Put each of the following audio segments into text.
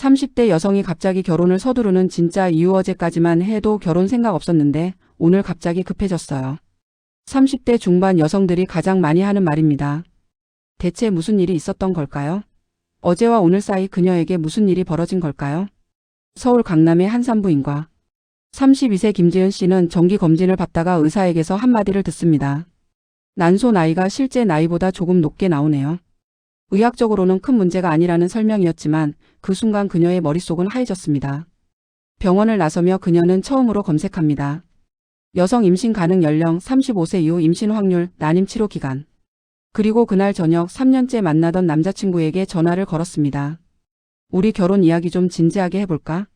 30대 여성이 갑자기 결혼을 서두르는 진짜 이유 어제까지만 해도 결혼 생각 없었는데 오늘 갑자기 급해졌어요. 30대 중반 여성들이 가장 많이 하는 말입니다. 대체 무슨 일이 있었던 걸까요? 어제와 오늘 사이 그녀에게 무슨 일이 벌어진 걸까요? 서울 강남의 한 산부인과 32세 김지은 씨는 정기 검진을 받다가 의사에게서 한마디를 듣습니다. 난소 나이가 실제 나이보다 조금 높게 나오네요. 의학적으로는 큰 문제가 아니라는 설명이었지만 그 순간 그녀의 머릿속은 하얘졌습니다. 병원을 나서며 그녀는 처음으로 검색합니다. 여성 임신 가능 연령 35세 이후 임신 확률 난임 치료 기간. 그리고 그날 저녁 3년째 만나던 남자친구에게 전화를 걸었습니다. 우리 결혼 이야기 좀 진지하게 해볼까?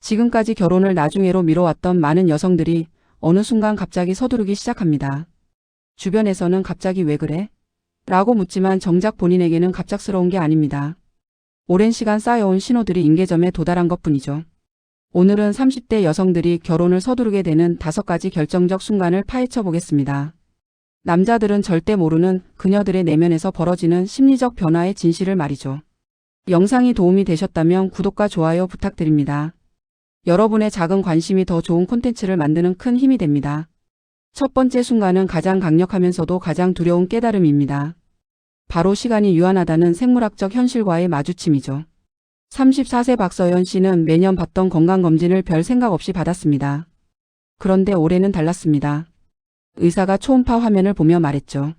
지금까지 결혼을 나중에로 미뤄왔던 많은 여성들이 어느 순간 갑자기 서두르기 시작합니다. 주변에서는 갑자기 왜 그래? 라고 묻지만 정작 본인에게는 갑작스러운 게 아닙니다. 오랜 시간 쌓여온 신호들이 임계점에 도달한 것 뿐이죠. 오늘은 30대 여성들이 결혼을 서두르게 되는 다섯 가지 결정적 순간을 파헤쳐 보겠습니다. 남자들은 절대 모르는 그녀들의 내면에서 벌어지는 심리적 변화의 진실을 말이죠. 영상이 도움이 되셨다면 구독과 좋아요 부탁드립니다. 여러분의 작은 관심이 더 좋은 콘텐츠를 만드는 큰 힘이 됩니다. 첫 번째 순간은 가장 강력하면서도 가장 두려운 깨달음입니다. 바로 시간이 유한하다는 생물학적 현실과의 마주침이죠. 34세 박서연 씨는 매년 받던 건강검진을 별 생각 없이 받았습니다. 그런데 올해는 달랐습니다. 의사가 초음파 화면을 보며 말했죠.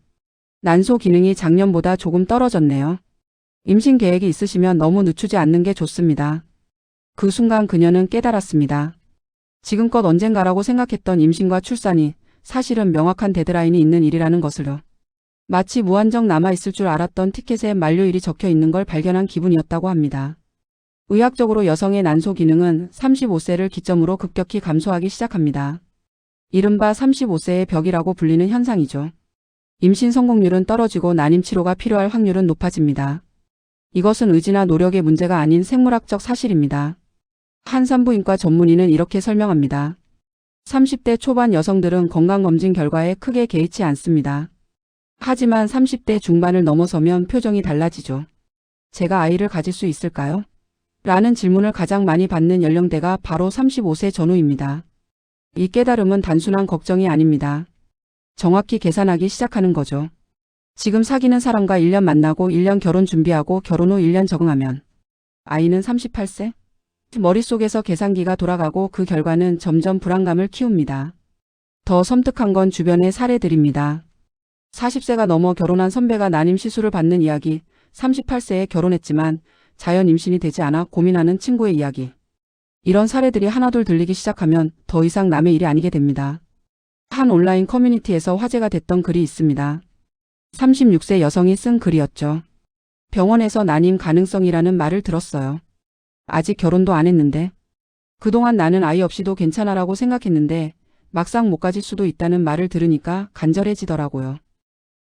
난소 기능이 작년보다 조금 떨어졌네요. 임신 계획이 있으시면 너무 늦추지 않는 게 좋습니다. 그 순간 그녀는 깨달았습니다. 지금껏 언젠가라고 생각했던 임신과 출산이 사실은 명확한 데드라인이 있는 일이라는 것을요. 마치 무한정 남아있을 줄 알았던 티켓에 만료일이 적혀 있는 걸 발견한 기분이었다고 합니다. 의학적으로 여성의 난소 기능은 35세를 기점으로 급격히 감소하기 시작합니다. 이른바 35세의 벽이라고 불리는 현상이죠. 임신 성공률은 떨어지고 난임 치료가 필요할 확률은 높아집니다. 이것은 의지나 노력의 문제가 아닌 생물학적 사실입니다. 한 산부인과 전문의는 이렇게 설명합니다. 30대 초반 여성들은 건강검진 결과에 크게 개의치 않습니다. 하지만 30대 중반을 넘어서면 표정이 달라지죠. 제가 아이를 가질 수 있을까요? 라는 질문을 가장 많이 받는 연령대가 바로 35세 전후입니다. 이 깨달음은 단순한 걱정이 아닙니다. 정확히 계산하기 시작하는 거죠. 지금 사귀는 사람과 1년 만나고 1년 결혼 준비하고 결혼 후 1년 적응하면 아이는 38세? 머릿속에서 계산기가 돌아가고 그 결과는 점점 불안감을 키웁니다. 더 섬뜩한 건 주변의 사례들입니다. 40세가 넘어 결혼한 선배가 난임 시술을 받는 이야기, 38세에 결혼했지만 자연 임신이 되지 않아 고민하는 친구의 이야기. 이런 사례들이 하나둘 들리기 시작하면 더 이상 남의 일이 아니게 됩니다. 한 온라인 커뮤니티에서 화제가 됐던 글이 있습니다. 36세 여성이 쓴 글이었죠. 병원에서 난임 가능성이라는 말을 들었어요. 아직 결혼도 안 했는데. 그동안 나는 아이 없이도 괜찮아라고 생각했는데 막상 못 가질 수도 있다는 말을 들으니까 간절해지더라고요.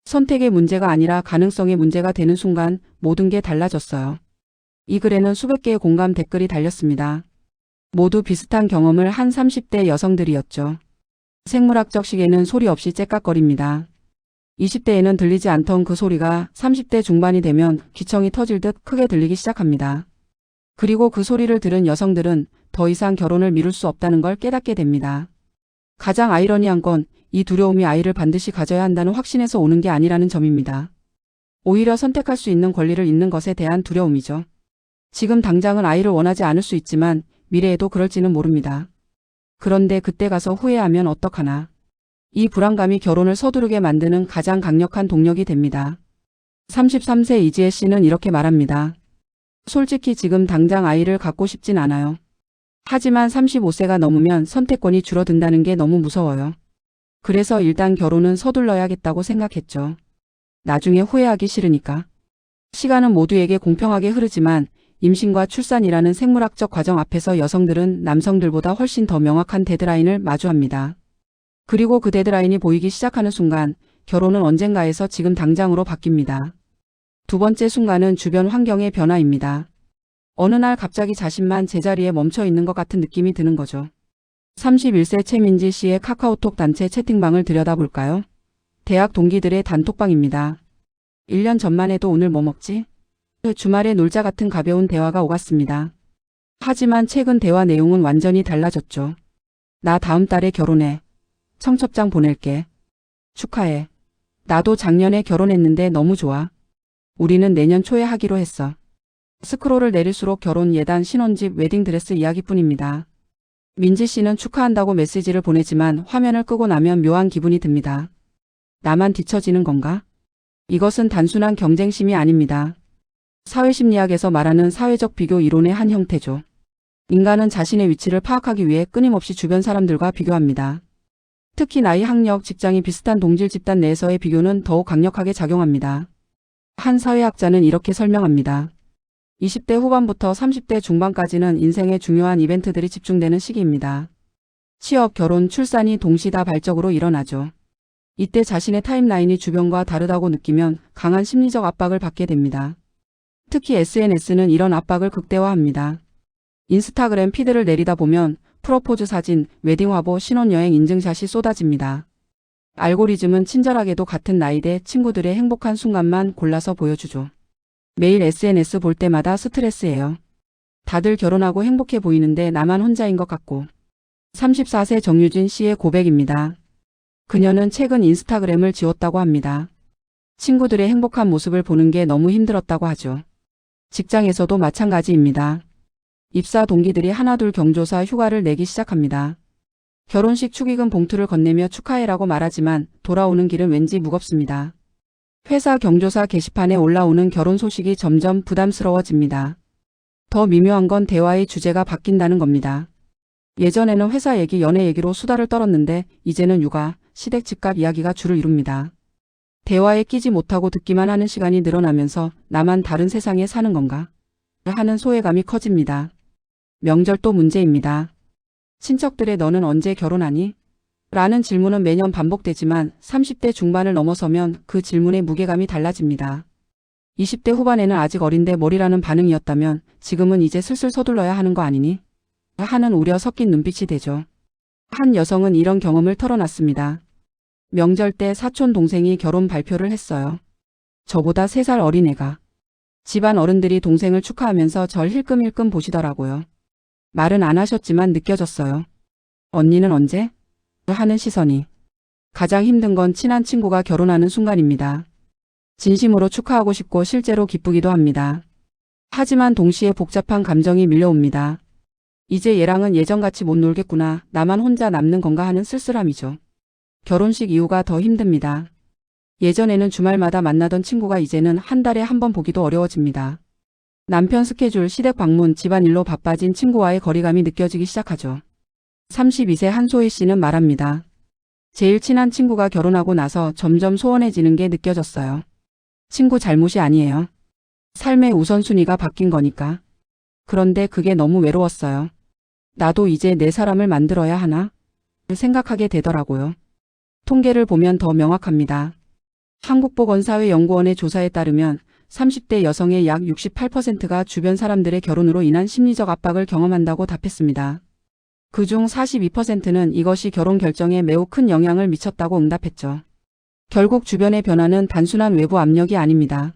선택의 문제가 아니라 가능성의 문제가 되는 순간 모든 게 달라졌어요. 이 글에는 수백 개의 공감 댓글이 달렸습니다. 모두 비슷한 경험을 한 30대 여성들이었죠. 생물학적 시계는 소리 없이 째깍거립니다. 20대에는 들리지 않던 그 소리가 30대 중반이 되면 귀청이 터질 듯 크게 들리기 시작합니다. 그리고 그 소리를 들은 여성들은 더 이상 결혼을 미룰 수 없다는 걸 깨닫게 됩니다. 가장 아이러니한 건 이 두려움이 아이를 반드시 가져야 한다는 확신에서 오는 게 아니라는 점입니다. 오히려 선택할 수 있는 권리를 잃는 것에 대한 두려움이죠. 지금 당장은 아이를 원하지 않을 수 있지만 미래에도 그럴지는 모릅니다. 그런데 그때 가서 후회하면 어떡하나. 이 불안감이 결혼을 서두르게 만드는 가장 강력한 동력이 됩니다. 33세 이지혜 씨는 이렇게 말합니다. 솔직히 지금 당장 아이를 갖고 싶진 않아요. 하지만 35세가 넘으면 선택권이 줄어든다는 게 너무 무서워요. 그래서 일단 결혼은 서둘러야겠다고 생각했죠. 나중에 후회하기 싫으니까. 시간은 모두에게 공평하게 흐르지만 임신과 출산이라는 생물학적 과정 앞에서 여성들은 남성들보다 훨씬 더 명확한 데드라인을 마주합니다. 그리고 그 데드라인이 보이기 시작하는 순간 결혼은 언젠가에서 지금 당장으로 바뀝니다. 두 번째 순간은 주변 환경의 변화입니다. 어느 날 갑자기 자신만 제자리에 멈춰 있는 것 같은 느낌이 드는 거죠. 31세 최민지 씨의 카카오톡 단체 채팅방을 들여다볼까요? 대학 동기들의 단톡방입니다. 1년 전만 해도 오늘 뭐 먹지? 주말에 놀자 같은 가벼운 대화가 오갔습니다. 하지만 최근 대화 내용은 완전히 달라졌죠. 나 다음 달에 결혼해. 청첩장 보낼게. 축하해. 나도 작년에 결혼했는데 너무 좋아. 우리는 내년 초에 하기로 했어. 스크롤을 내릴수록 결혼 예단 신혼집 웨딩드레스 이야기뿐입니다. 민지 씨는 축하한다고 메시지를 보내지만 화면을 끄고 나면 묘한 기분이 듭니다. 나만 뒤처지는 건가? 이것은 단순한 경쟁심이 아닙니다. 사회심리학에서 말하는 사회적 비교 이론의 한 형태죠. 인간은 자신의 위치를 파악하기 위해 끊임없이 주변 사람들과 비교합니다. 특히 나이, 학력, 직장이 비슷한 동질 집단 내에서의 비교는 더욱 강력하게 작용합니다. 한 사회학자는 이렇게 설명합니다. 20대 후반부터 30대 중반까지는 인생의 중요한 이벤트들이 집중되는 시기입니다. 취업, 결혼, 출산이 동시 다발적으로 일어나죠. 이때 자신의 타임라인이 주변과 다르다고 느끼면 강한 심리적 압박을 받게 됩니다. 특히 SNS는 이런 압박을 극대화합니다. 인스타그램 피드를 내리다 보면 프로포즈 사진, 웨딩 화보, 신혼여행 인증샷이 쏟아집니다. 알고리즘은 친절하게도 같은 나이대 친구들의 행복한 순간만 골라서 보여주죠. 매일 SNS 볼 때마다 스트레스예요. 다들 결혼하고 행복해 보이는데 나만 혼자인 것 같고. 34세 정유진 씨의 고백입니다. 그녀는 최근 인스타그램을 지웠다고 합니다. 친구들의 행복한 모습을 보는 게 너무 힘들었다고 하죠. 직장에서도 마찬가지입니다. 입사 동기들이 하나둘 경조사 휴가를 내기 시작합니다. 결혼식 축의금 봉투를 건네며 축하해라고 말하지만 돌아오는 길은 왠지 무겁습니다. 회사 경조사 게시판에 올라오는 결혼 소식이 점점 부담스러워집니다. 더 미묘한 건 대화의 주제가 바뀐다는 겁니다. 예전에는 회사 얘기, 연애 얘기로 수다를 떨었는데 이제는 육아, 시댁 집값 이야기가 주를 이룹니다. 대화에 끼지 못하고 듣기만 하는 시간이 늘어나면서 나만 다른 세상에 사는 건가? 하는 소외감이 커집니다. 명절도 문제입니다. 친척들의 너는 언제 결혼하니? 라는 질문은 매년 반복되지만 30대 중반을 넘어서면 그 질문의 무게감이 달라집니다. 20대 후반에는 아직 어린데 머리라는 반응이었다면 지금은 이제 슬슬 서둘러야 하는 거 아니니? 하는 우려 섞인 눈빛이 되죠. 한 여성은 이런 경험을 털어놨습니다. 명절 때 사촌 동생이 결혼 발표를 했어요. 저보다 3살 어린 애가. 집안 어른들이 동생을 축하하면서 절 힐끔힐끔 보시더라고요. 말은 안 하셨지만 느껴졌어요. 언니는 언제? 하는 시선이. 가장 힘든 건 친한 친구가 결혼하는 순간입니다. 진심으로 축하하고 싶고 실제로 기쁘기도 합니다. 하지만 동시에 복잡한 감정이 밀려옵니다. 이제 얘랑은 예전같이 못 놀겠구나. 나만 혼자 남는 건가 하는 쓸쓸함이죠. 결혼식 이후가 더 힘듭니다. 예전에는 주말마다 만나던 친구가 이제는 한 달에 한 번 보기도 어려워집니다. 남편 스케줄, 시댁 방문, 집안일로 바빠진 친구와의 거리감이 느껴지기 시작하죠. 32세 한소희 씨는 말합니다. 제일 친한 친구가 결혼하고 나서 점점 소원해지는 게 느껴졌어요. 친구 잘못이 아니에요. 삶의 우선순위가 바뀐 거니까. 그런데 그게 너무 외로웠어요. 나도 이제 내 사람을 만들어야 하나? 생각하게 되더라고요. 통계를 보면 더 명확합니다. 한국보건사회연구원의 조사에 따르면 30대 여성의 약 68%가 주변 사람들의 결혼으로 인한 심리적 압박을 경험한다고 답했습니다. 그중 42%는 이것이 결혼 결정에 매우 큰 영향을 미쳤다고 응답했죠. 결국 주변의 변화는 단순한 외부 압력이 아닙니다.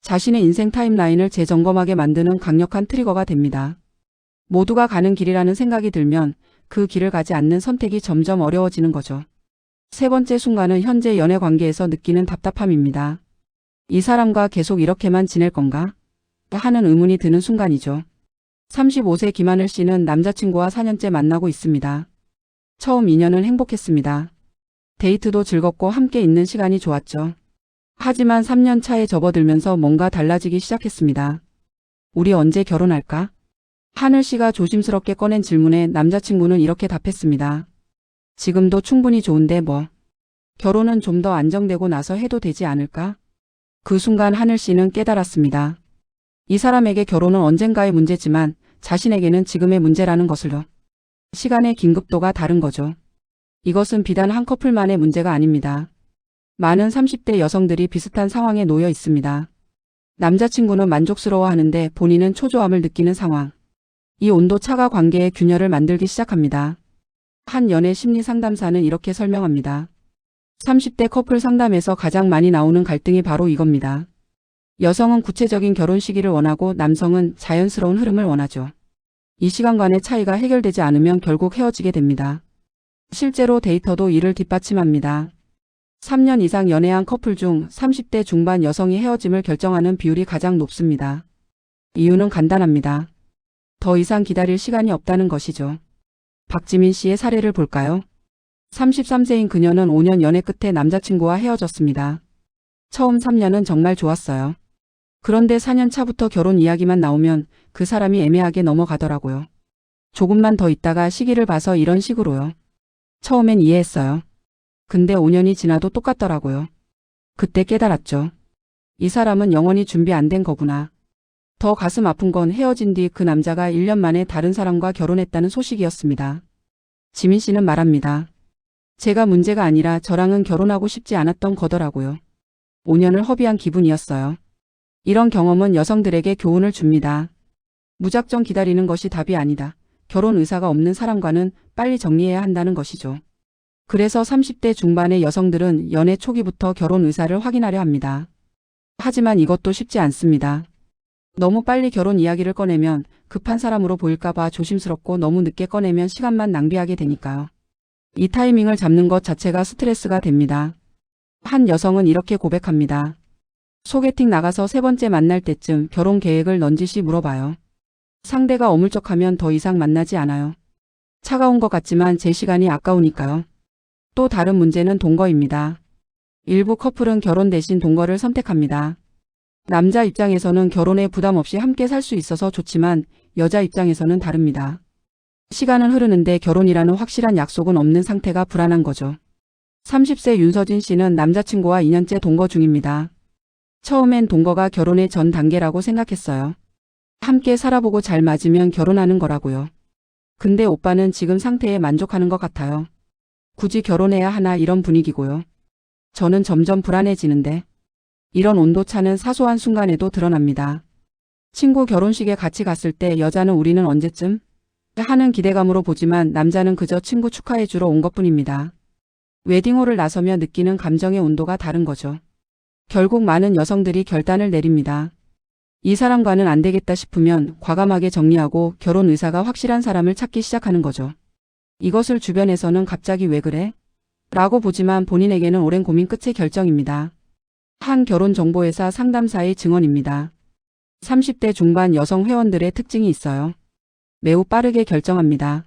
자신의 인생 타임라인을 재점검하게 만드는 강력한 트리거가 됩니다. 모두가 가는 길이라는 생각이 들면 그 길을 가지 않는 선택이 점점 어려워지는 거죠. 세 번째 순간은 현재 연애 관계에서 느끼는 답답함입니다. 이 사람과 계속 이렇게만 지낼 건가? 하는 의문이 드는 순간이죠. 35세 김하늘 씨는 남자친구와 4년째 만나고 있습니다. 처음 인연은 행복했습니다. 데이트도 즐겁고 함께 있는 시간이 좋았죠. 하지만 3년 차에 접어들면서 뭔가 달라지기 시작했습니다. 우리 언제 결혼할까? 하늘 씨가 조심스럽게 꺼낸 질문에 남자친구는 이렇게 답했습니다. 지금도 충분히 좋은데 뭐. 결혼은 좀 더 안정되고 나서 해도 되지 않을까? 그 순간 하늘 씨는 깨달았습니다. 이 사람에게 결혼은 언젠가의 문제지만 자신에게는 지금의 문제라는 것을요. 시간의 긴급도가 다른 거죠. 이것은 비단 한 커플만의 문제가 아닙니다. 많은 30대 여성들이 비슷한 상황에 놓여 있습니다. 남자친구는 만족스러워하는데 본인은 초조함을 느끼는 상황. 이 온도 차가 관계의 균열을 만들기 시작합니다. 한 연애 심리 상담사는 이렇게 설명합니다. 30대 커플 상담에서 가장 많이 나오는 갈등이 바로 이겁니다. 여성은 구체적인 결혼 시기를 원하고 남성은 자연스러운 흐름을 원하죠. 이 시간간의 차이가 해결되지 않으면 결국 헤어지게 됩니다. 실제로 데이터도 이를 뒷받침합니다. 3년 이상 연애한 커플 중 30대 중반 여성이 헤어짐을 결정하는 비율이 가장 높습니다. 이유는 간단합니다. 더 이상 기다릴 시간이 없다는 것이죠. 박지민 씨의 사례를 볼까요? 33세인 그녀는 5년 연애 끝에 남자친구와 헤어졌습니다. 처음 3년은 정말 좋았어요. 그런데 4년 차부터 결혼 이야기만 나오면 그 사람이 애매하게 넘어가더라고요. 조금만 더 있다가 시기를 봐서 이런 식으로요. 처음엔 이해했어요. 근데 5년이 지나도 똑같더라고요. 그때 깨달았죠. 이 사람은 영원히 준비 안 된 거구나. 더 가슴 아픈 건 헤어진 뒤 그 남자가 1년 만에 다른 사람과 결혼했다는 소식이었습니다. 지민 씨는 말합니다. 제가 문제가 아니라 저랑은 결혼하고 싶지 않았던 거더라고요. 5년을 허비한 기분이었어요. 이런 경험은 여성들에게 교훈을 줍니다. 무작정 기다리는 것이 답이 아니다. 결혼 의사가 없는 사람과는 빨리 정리해야 한다는 것이죠. 그래서 30대 중반의 여성들은 연애 초기부터 결혼 의사를 확인하려 합니다. 하지만 이것도 쉽지 않습니다. 너무 빨리 결혼 이야기를 꺼내면 급한 사람으로 보일까봐 조심스럽고 너무 늦게 꺼내면 시간만 낭비하게 되니까요. 이 타이밍을 잡는 것 자체가 스트레스가 됩니다. 한 여성은 이렇게 고백합니다. 소개팅 나가서 세 번째 만날 때쯤 결혼 계획을 넌지시 물어봐요. 상대가 어물쩍하면 더 이상 만나지 않아요. 차가운 것 같지만 제 시간이 아까우니까요. 또 다른 문제는 동거입니다. 일부 커플은 결혼 대신 동거를 선택합니다. 남자 입장에서는 결혼에 부담 없이 함께 살 수 있어서 좋지만 여자 입장에서는 다릅니다. 시간은 흐르는데 결혼이라는 확실한 약속은 없는 상태가 불안한 거죠. 30세 윤서진 씨는 남자친구와 2년째 동거 중입니다. 처음엔 동거가 결혼의 전 단계라고 생각했어요. 함께 살아보고 잘 맞으면 결혼하는 거라고요. 근데 오빠는 지금 상태에 만족하는 것 같아요. 굳이 결혼해야 하나 이런 분위기고요. 저는 점점 불안해지는데 이런 온도차는 사소한 순간에도 드러납니다. 친구 결혼식에 같이 갔을 때 여자는 우리는 언제쯤? 하는 기대감으로 보지만 남자는 그저 친구 축하해주러 온 것뿐입니다. 웨딩홀을 나서며 느끼는 감정의 온도가 다른 거죠. 결국 많은 여성들이 결단을 내립니다. 이 사람과는 안 되겠다 싶으면 과감하게 정리하고 결혼 의사가 확실한 사람을 찾기 시작하는 거죠. 이것을 주변에서는 갑자기 왜 그래? 라고 보지만 본인에게는 오랜 고민 끝의 결정입니다. 한 결혼정보회사 상담사의 증언입니다. 30대 중반 여성 회원들의 특징이 있어요. 매우 빠르게 결정합니다.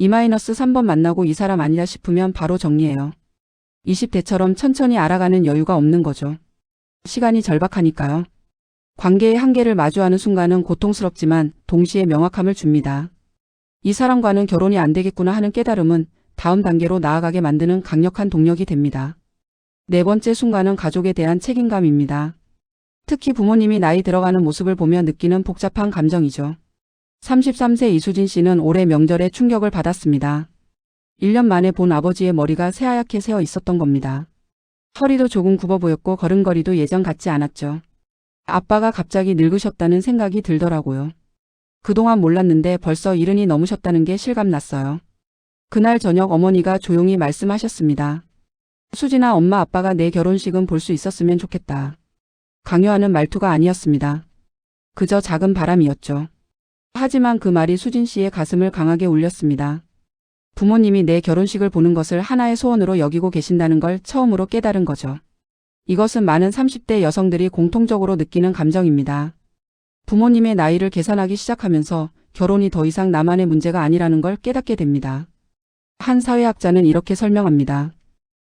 2-3번 만나고 이 사람 아니다 싶으면 바로 정리해요. 20대처럼 천천히 알아가는 여유가 없는 거죠. 시간이 절박하니까요. 관계의 한계를 마주하는 순간은 고통스럽지만 동시에 명확함을 줍니다. 이 사람과는 결혼이 안 되겠구나 하는 깨달음은 다음 단계로 나아가게 만드는 강력한 동력이 됩니다. 네 번째 순간은 가족에 대한 책임감입니다. 특히 부모님이 나이 들어가는 모습을 보며 느끼는 복잡한 감정이죠. 33세 이수진 씨는 올해 명절에 충격을 받았습니다. 1년 만에 본 아버지의 머리가 새하얗게 새어 있었던 겁니다. 허리도 조금 굽어 보였고 걸음걸이도 예전 같지 않았죠. 아빠가 갑자기 늙으셨다는 생각이 들더라고요. 그동안 몰랐는데 벌써 이른이 넘으셨다는 게 실감났어요. 그날 저녁 어머니가 조용히 말씀하셨습니다. 수진아 엄마 아빠가 내 결혼식은 볼 수 있었으면 좋겠다. 강요하는 말투가 아니었습니다. 그저 작은 바람이었죠. 하지만 그 말이 수진 씨의 가슴을 강하게 울렸습니다. 부모님이 내 결혼식을 보는 것을 하나의 소원으로 여기고 계신다는 걸 처음으로 깨달은 거죠. 이것은 많은 30대 여성들이 공통적으로 느끼는 감정입니다. 부모님의 나이를 계산하기 시작하면서 결혼이 더 이상 나만의 문제가 아니라는 걸 깨닫게 됩니다. 한 사회학자는 이렇게 설명합니다.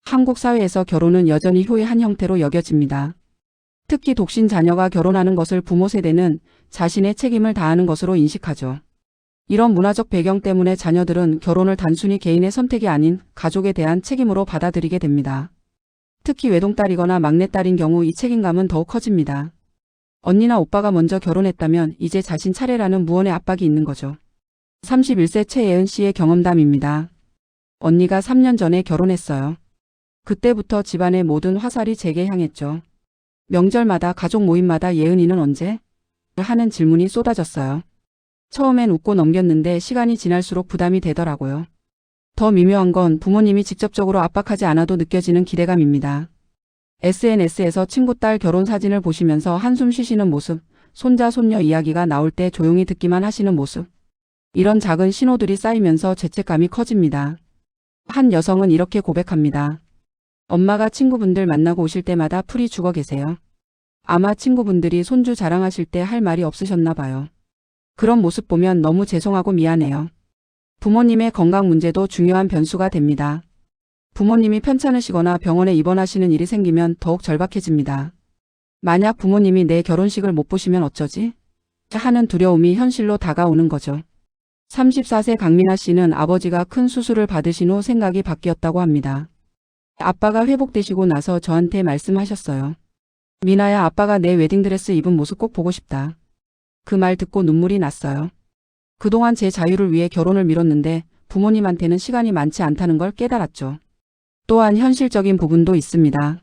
한국 사회에서 결혼은 여전히 효의 한 형태로 여겨집니다. 특히 독신 자녀가 결혼하는 것을 부모 세대는 자신의 책임을 다하는 것으로 인식하죠. 이런 문화적 배경 때문에 자녀들은 결혼을 단순히 개인의 선택이 아닌 가족에 대한 책임으로 받아들이게 됩니다. 특히 외동딸이거나 막내딸인 경우 이 책임감은 더욱 커집니다. 언니나 오빠가 먼저 결혼했다면 이제 자신 차례라는 무언의 압박이 있는 거죠. 31세 최예은 씨의 경험담입니다. 언니가 3년 전에 결혼했어요. 그때부터 집안의 모든 화살이 제게 향했죠. 명절마다 가족 모임마다 예은이는 언제? 하는 질문이 쏟아졌어요. 처음엔 웃고 넘겼는데 시간이 지날수록 부담이 되더라고요. 더 미묘한 건 부모님이 직접적으로 압박하지 않아도 느껴지는 기대감입니다. SNS에서 친구 딸 결혼 사진을 보시면서 한숨 쉬시는 모습, 손자, 손녀 이야기가 나올 때 조용히 듣기만 하시는 모습. 이런 작은 신호들이 쌓이면서 죄책감이 커집니다. 한 여성은 이렇게 고백합니다. 엄마가 친구분들 만나고 오실 때마다 풀이 죽어 계세요. 아마 친구분들이 손주 자랑하실 때 할 말이 없으셨나 봐요. 그런 모습 보면 너무 죄송하고 미안해요. 부모님의 건강 문제도 중요한 변수가 됩니다. 부모님이 편찮으시거나 병원에 입원하시는 일이 생기면 더욱 절박해집니다. 만약 부모님이 내 결혼식을 못 보시면 어쩌지? 하는 두려움이 현실로 다가오는 거죠. 34세 강민아 씨는 아버지가 큰 수술을 받으신 후 생각이 바뀌었다고 합니다. 아빠가 회복되시고 나서 저한테 말씀하셨어요. 미나야 아빠가 내 웨딩드레스 입은 모습 꼭 보고 싶다. 그 말 듣고 눈물이 났어요. 그동안 제 자유를 위해 결혼을 미뤘는데 부모님한테는 시간이 많지 않다는 걸 깨달았죠. 또한 현실적인 부분도 있습니다.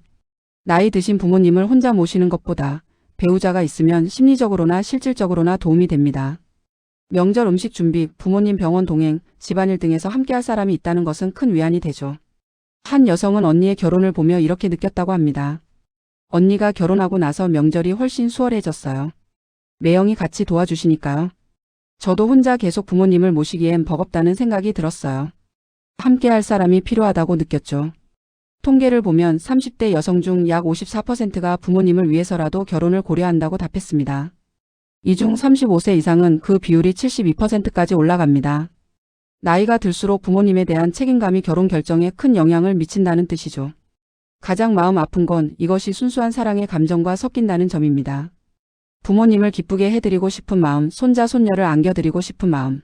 나이 드신 부모님을 혼자 모시는 것보다 배우자가 있으면 심리적으로나 실질적으로나 도움이 됩니다. 명절 음식 준비, 부모님 병원 동행, 집안일 등에서 함께할 사람이 있다는 것은 큰 위안이 되죠. 한 여성은 언니의 결혼을 보며 이렇게 느꼈다고 합니다. 언니가 결혼하고 나서 명절이 훨씬 수월해졌어요. 매형이 같이 도와주시니까요. 저도 혼자 계속 부모님을 모시기엔 버겁다는 생각이 들었어요. 함께 할 사람이 필요하다고 느꼈죠. 통계를 보면 30대 여성 중 약 54%가 부모님을 위해서라도 결혼을 고려한다고 답했습니다. 이 중 35세 이상은 그 비율이 72%까지 올라갑니다. 나이가 들수록 부모님에 대한 책임감이 결혼 결정에 큰 영향을 미친다는 뜻이죠. 가장 마음 아픈 건 이것이 순수한 사랑의 감정과 섞인다는 점입니다. 부모님을 기쁘게 해드리고 싶은 마음, 손자, 손녀를 안겨드리고 싶은 마음.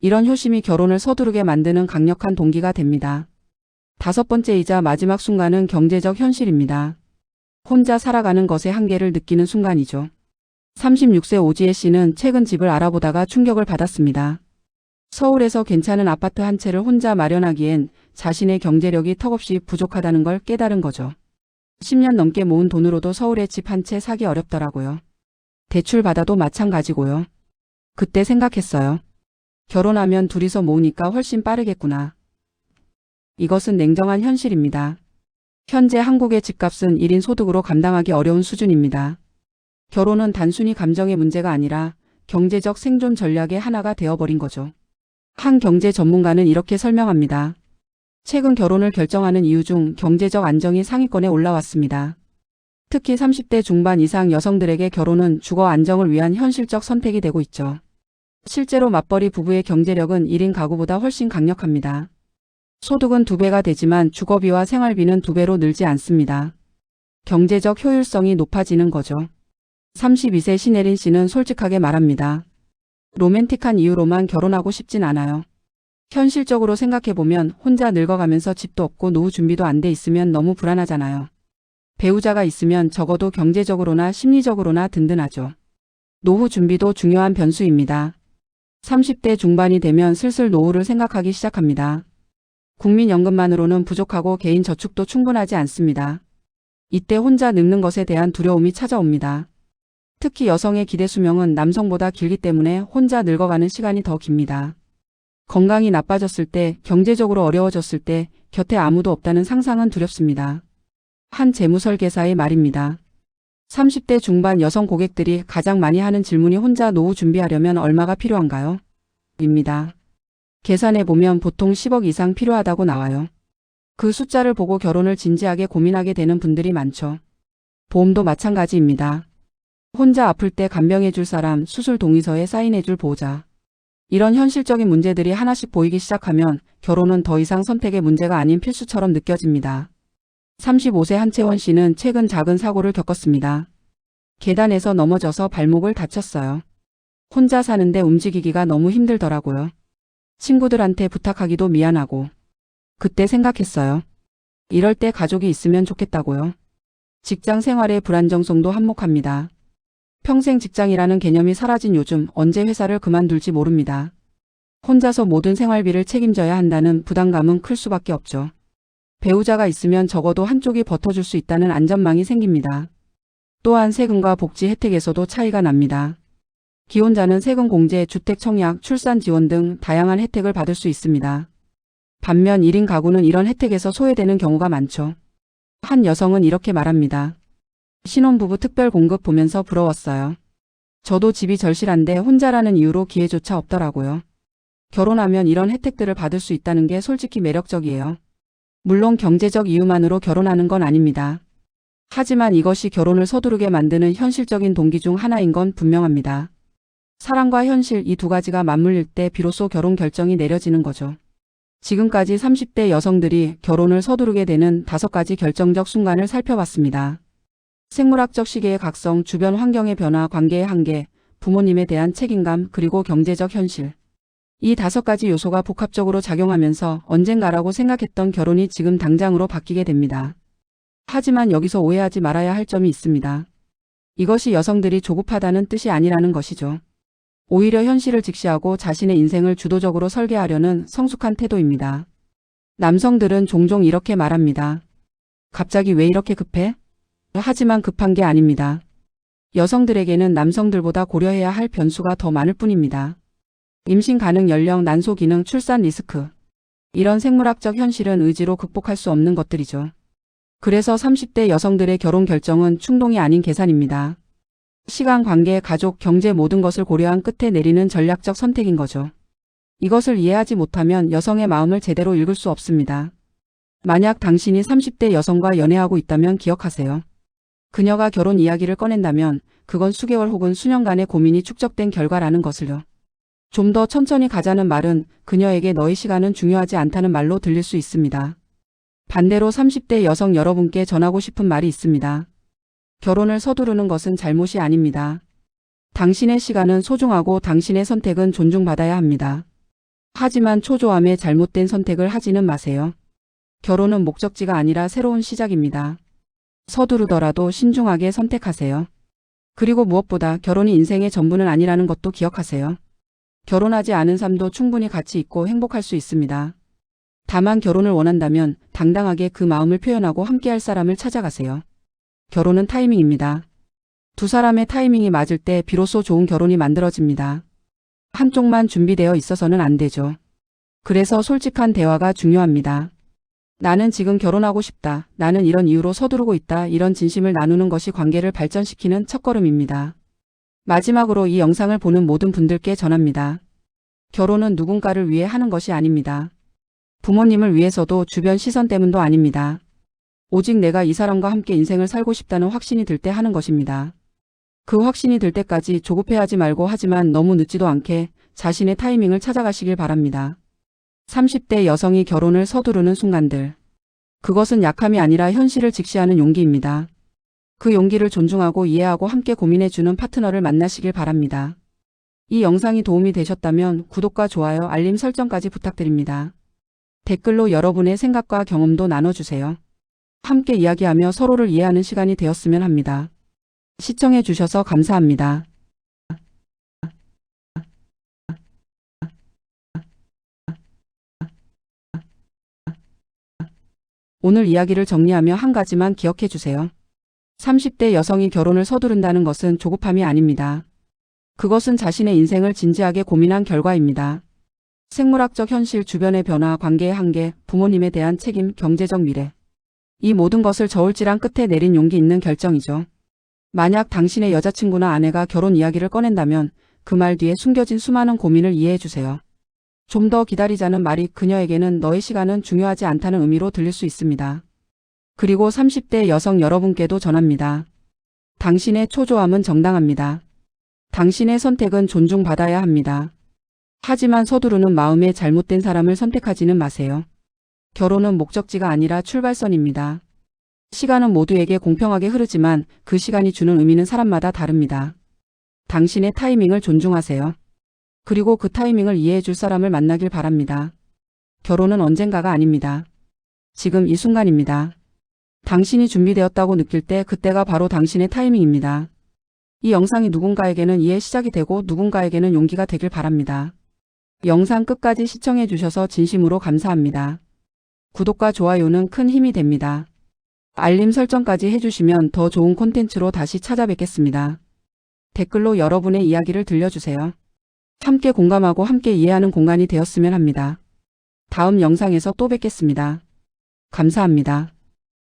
이런 효심이 결혼을 서두르게 만드는 강력한 동기가 됩니다. 다섯 번째이자 마지막 순간은 경제적 현실입니다. 혼자 살아가는 것의 한계를 느끼는 순간이죠. 36세 오지혜 씨는 최근 집을 알아보다가 충격을 받았습니다. 서울에서 괜찮은 아파트 한 채를 혼자 마련하기엔 자신의 경제력이 턱없이 부족하다는 걸 깨달은 거죠. 10년 넘게 모은 돈으로도 서울에 집 한 채 사기 어렵더라고요. 대출 받아도 마찬가지고요. 그때 생각했어요. 결혼하면 둘이서 모으니까 훨씬 빠르겠구나. 이것은 냉정한 현실입니다. 현재 한국의 집값은 1인 소득으로 감당하기 어려운 수준입니다. 결혼은 단순히 감정의 문제가 아니라 경제적 생존 전략의 하나가 되어버린 거죠. 한 경제 전문가는 이렇게 설명합니다. 최근 결혼을 결정하는 이유 중 경제적 안정이 상위권에 올라왔습니다. 특히 30대 중반 이상 여성들에게 결혼은 주거 안정을 위한 현실적 선택이 되고 있죠. 실제로 맞벌이 부부의 경제력은 1인 가구보다 훨씬 강력합니다. 소득은 두 배가 되지만 주거비와 생활비는 두 배로 늘지 않습니다. 경제적 효율성이 높아지는 거죠. 32세 신혜린 씨는 솔직하게 말합니다. 로맨틱한 이유로만 결혼하고 싶진 않아요. 현실적으로 생각해보면 혼자 늙어가면서 집도 없고 노후 준비도 안 돼 있으면 너무 불안하잖아요. 배우자가 있으면 적어도 경제적으로나 심리적으로나 든든하죠. 노후 준비도 중요한 변수입니다. 30대 중반이 되면 슬슬 노후를 생각하기 시작합니다. 국민연금만으로는 부족하고 개인 저축도 충분하지 않습니다. 이때 혼자 늙는 것에 대한 두려움이 찾아옵니다. 특히 여성의 기대 수명은 남성보다 길기 때문에 혼자 늙어가는 시간이 더 깁니다. 건강이 나빠졌을 때, 경제적으로 어려워졌을 때 곁에 아무도 없다는 상상은 두렵습니다. 한 재무설계사의 말입니다. 30대 중반 여성 고객들이 가장 많이 하는 질문이 혼자 노후 준비하려면 얼마가 필요한가요? 입니다. 계산해 보면 보통 10억 이상 필요하다고 나와요. 그 숫자를 보고 결혼을 진지하게 고민하게 되는 분들이 많죠. 보험도 마찬가지입니다. 혼자 아플 때 간병해 줄 사람, 수술 동의서에 사인해 줄 보호자. 이런 현실적인 문제들이 하나씩 보이기 시작하면 결혼은 더 이상 선택의 문제가 아닌 필수처럼 느껴집니다. 35세 한채원 씨는 최근 작은 사고를 겪었습니다. 계단에서 넘어져서 발목을 다쳤어요. 혼자 사는데 움직이기가 너무 힘들더라고요. 친구들한테 부탁하기도 미안하고. 그때 생각했어요. 이럴 때 가족이 있으면 좋겠다고요. 직장 생활의 불안정성도 한몫합니다. 평생 직장이라는 개념이 사라진 요즘 언제 회사를 그만둘지 모릅니다. 혼자서 모든 생활비를 책임져야 한다는 부담감은 클 수밖에 없죠. 배우자가 있으면 적어도 한쪽이 버텨줄 수 있다는 안전망이 생깁니다. 또한 세금과 복지 혜택에서도 차이가 납니다. 기혼자는 세금 공제, 주택 청약, 출산 지원 등 다양한 혜택을 받을 수 있습니다. 반면 1인 가구는 이런 혜택에서 소외되는 경우가 많죠. 한 여성은 이렇게 말합니다. 신혼부부 특별 공급 보면서 부러웠어요. 저도 집이 절실한데 혼자라는 이유로 기회조차 없더라고요. 결혼하면 이런 혜택들을 받을 수 있다는 게 솔직히 매력적이에요. 물론 경제적 이유만으로 결혼하는 건 아닙니다. 하지만 이것이 결혼을 서두르게 만드는 현실적인 동기 중 하나인 건 분명합니다. 사랑과 현실 이 두 가지가 맞물릴 때 비로소 결혼 결정이 내려지는 거죠. 지금까지 30대 여성들이 결혼을 서두르게 되는 다섯 가지 결정적 순간을 살펴봤습니다. 생물학적 시계의 각성, 주변 환경의 변화, 관계의 한계, 부모님에 대한 책임감, 그리고 경제적 현실. 이 다섯 가지 요소가 복합적으로 작용하면서 언젠가라고 생각했던 결혼이 지금 당장으로 바뀌게 됩니다. 하지만 여기서 오해하지 말아야 할 점이 있습니다. 이것이 여성들이 조급하다는 뜻이 아니라는 것이죠. 오히려 현실을 직시하고 자신의 인생을 주도적으로 설계하려는 성숙한 태도입니다. 남성들은 종종 이렇게 말합니다. 갑자기 왜 이렇게 급해? 하지만 급한 게 아닙니다. 여성들에게는 남성들보다 고려해야 할 변수가 더 많을 뿐입니다. 임신 가능 연령, 난소 기능, 출산 리스크. 이런 생물학적 현실은 의지로 극복할 수 없는 것들이죠. 그래서 30대 여성들의 결혼 결정은 충동이 아닌 계산입니다. 시간, 관계, 가족, 경제 모든 것을 고려한 끝에 내리는 전략적 선택인 거죠. 이것을 이해하지 못하면 여성의 마음을 제대로 읽을 수 없습니다. 만약 당신이 30대 여성과 연애하고 있다면 기억하세요. 그녀가 결혼 이야기를 꺼낸다면 그건 수개월 혹은 수년간의 고민이 축적된 결과라는 것을요. 좀 더 천천히 가자는 말은 그녀에게 너의 시간은 중요하지 않다는 말로 들릴 수 있습니다. 반대로 30대 여성 여러분께 전하고 싶은 말이 있습니다. 결혼을 서두르는 것은 잘못이 아닙니다. 당신의 시간은 소중하고 당신의 선택은 존중받아야 합니다. 하지만 초조함에 잘못된 선택을 하지는 마세요. 결혼은 목적지가 아니라 새로운 시작입니다. 서두르더라도 신중하게 선택하세요. 그리고 무엇보다 결혼이 인생의 전부는 아니라는 것도 기억하세요. 결혼하지 않은 삶도 충분히 가치 있고 행복할 수 있습니다. 다만 결혼을 원한다면 당당하게 그 마음을 표현하고 함께할 사람을 찾아가세요. 결혼은 타이밍입니다. 두 사람의 타이밍이 맞을 때 비로소 좋은 결혼이 만들어집니다. 한쪽만 준비되어 있어서는 안 되죠. 그래서 솔직한 대화가 중요합니다. 나는 지금 결혼하고 싶다. 나는 이런 이유로 서두르고 있다. 이런 진심을 나누는 것이 관계를 발전시키는 첫걸음입니다. 마지막으로 이 영상을 보는 모든 분들께 전합니다. 결혼은 누군가를 위해 하는 것이 아닙니다. 부모님을 위해서도 주변 시선 때문도 아닙니다. 오직 내가 이 사람과 함께 인생을 살고 싶다는 확신이 들 때 하는 것입니다. 그 확신이 들 때까지 조급해하지 말고 하지만 너무 늦지도 않게 자신의 타이밍을 찾아가시길 바랍니다. 30대 여성이 결혼을 서두르는 순간들. 그것은 약함이 아니라 현실을 직시하는 용기입니다. 그 용기를 존중하고 이해하고 함께 고민해주는 파트너를 만나시길 바랍니다. 이 영상이 도움이 되셨다면 구독과 좋아요, 알림 설정까지 부탁드립니다. 댓글로 여러분의 생각과 경험도 나눠주세요. 함께 이야기하며 서로를 이해하는 시간이 되었으면 합니다. 시청해주셔서 감사합니다. 30대 여성이 결혼을 서두른다는 것은 조급함이 아닙니다. 그것은 자신의 인생을 진지하게 고민한 결과입니다. 생물학적 현실, 주변의 변화, 관계의 한계, 부모님에 대한 책임, 경제적 미래. 이 모든 것을 저울질한 끝에 내린 용기 있는 결정이죠. 만약 당신의 여자친구나 아내가 결혼 이야기를 꺼낸다면 그 말 뒤에 숨겨진 수많은 고민을 이해해 주세요. 좀 더 기다리자는 말이 그녀에게는 너의 시간은 중요하지 않다는 의미로 들릴 수 있습니다. 그리고 30대 여성 여러분께도 전합니다. 당신의 초조함은 정당합니다. 당신의 선택은 존중받아야 합니다. 하지만 서두르는 마음에 잘못된 사람을 선택하지는 마세요. 결혼은 목적지가 아니라 출발선입니다. 시간은 모두에게 공평하게 흐르지만 그 시간이 주는 의미는 사람마다 다릅니다. 당신의 타이밍을 존중하세요. 그리고 그 타이밍을 이해해 줄 사람을 만나길 바랍니다. 결혼은 언젠가가 아닙니다. 지금 이 순간입니다. 당신이 준비되었다고 느낄 때 그때가 바로 당신의 타이밍입니다. 이 영상이 누군가에게는 이해 시작이 되고 누군가에게는 용기가 되길 바랍니다. 영상 끝까지 시청해 주셔서 진심으로 감사합니다. 구독과 좋아요는 큰 힘이 됩니다. 알림 설정까지 해주시면 더 좋은 콘텐츠로 다시 찾아뵙겠습니다. 댓글로 여러분의 이야기를 들려주세요. 함께 공감하고 함께 이해하는 공간이 되었으면 합니다. 다음 영상에서 또 뵙겠습니다. 감사합니다.